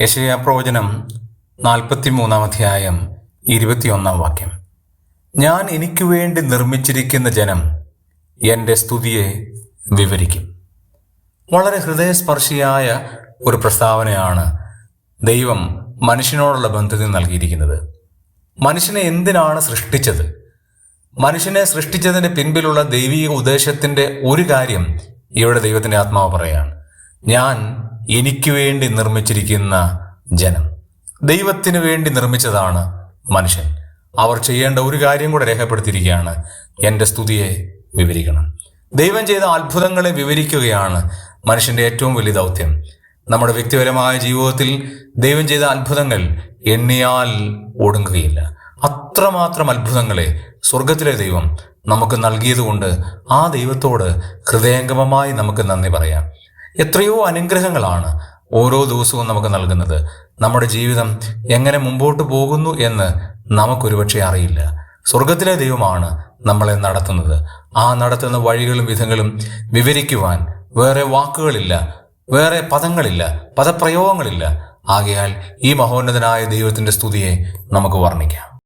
യശയ പ്രവചനം നാൽപ്പത്തി മൂന്നാം അധ്യായം ഇരുപത്തിയൊന്നാം വാക്യം. ഞാൻ എനിക്ക് വേണ്ടി നിർമ്മിച്ചിരിക്കുന്ന ജനം എന്റെ സ്തുതിയെ വിവരിക്കും. വളരെ ഹൃദയസ്പർശിയായ ഒരു പ്രസ്താവനയാണ് ദൈവം മനുഷ്യനോടുള്ള ബന്ധത്തിൽ നൽകിയിരിക്കുന്നത്. മനുഷ്യനെ എന്തിനാണ് സൃഷ്ടിച്ചത്? മനുഷ്യനെ സൃഷ്ടിച്ചതിന്റെ പിൻപിലുള്ള ദൈവീക ഉദ്ദേശത്തിന്റെ ഒരു കാര്യം ഇവിടെ ദൈവത്തിന്റെ ആത്മാവ് പറയാണ്. ഞാൻ എനിക്ക് വേണ്ടി നിർമ്മിച്ചിരിക്കുന്ന ജനം. ദൈവത്തിന് വേണ്ടി നിർമ്മിച്ചതാണ് മനുഷ്യൻ. അവർ ചെയ്യേണ്ട ഒരു കാര്യം കൂടെ രേഖപ്പെടുത്തിയിരിക്കുകയാണ്. എന്റെ സ്തുതിയെ വിവരിക്കണം. ദൈവം ചെയ്ത അത്ഭുതങ്ങളെ വിവരിക്കുകയാണ് മനുഷ്യന്റെ ഏറ്റവും വലിയ ദൗത്യം. നമ്മുടെ വ്യക്തിപരമായ ജീവിതത്തിൽ ദൈവം ചെയ്ത അത്ഭുതങ്ങൾ എണ്ണിയാൽ ഒടുങ്ങുകയില്ല. അത്രമാത്രം അത്ഭുതങ്ങളെ സ്വർഗത്തിലെ ദൈവം നമുക്ക് നൽകിയതുകൊണ്ട് ആ ദൈവത്തോട് ഹൃദയംഗമമായി നമുക്ക് നന്ദി പറയാം. എത്രയോ അനുഗ്രഹങ്ങളാണ് ഓരോ ദിവസവും നമുക്ക് നൽകുന്നത്. നമ്മുടെ ജീവിതം എങ്ങനെ മുമ്പോട്ട് പോകുന്നു എന്ന് നമുക്കൊരുപക്ഷെ അറിയില്ല. സ്വർഗത്തിലെ ദൈവമാണ് നമ്മളെ നടത്തുന്നത്. ആ നടത്തുന്ന വഴികളും വിധങ്ങളും വിവരിക്കുവാൻ വേറെ വാക്കുകളില്ല വേറെ പദങ്ങളില്ല പദപ്രയോഗങ്ങളില്ല. ആകയാൽ ഈ മഹോന്നതനായ ദൈവത്തിന്റെ സ്തുതിയെ നമുക്ക് വർണിക്കാം.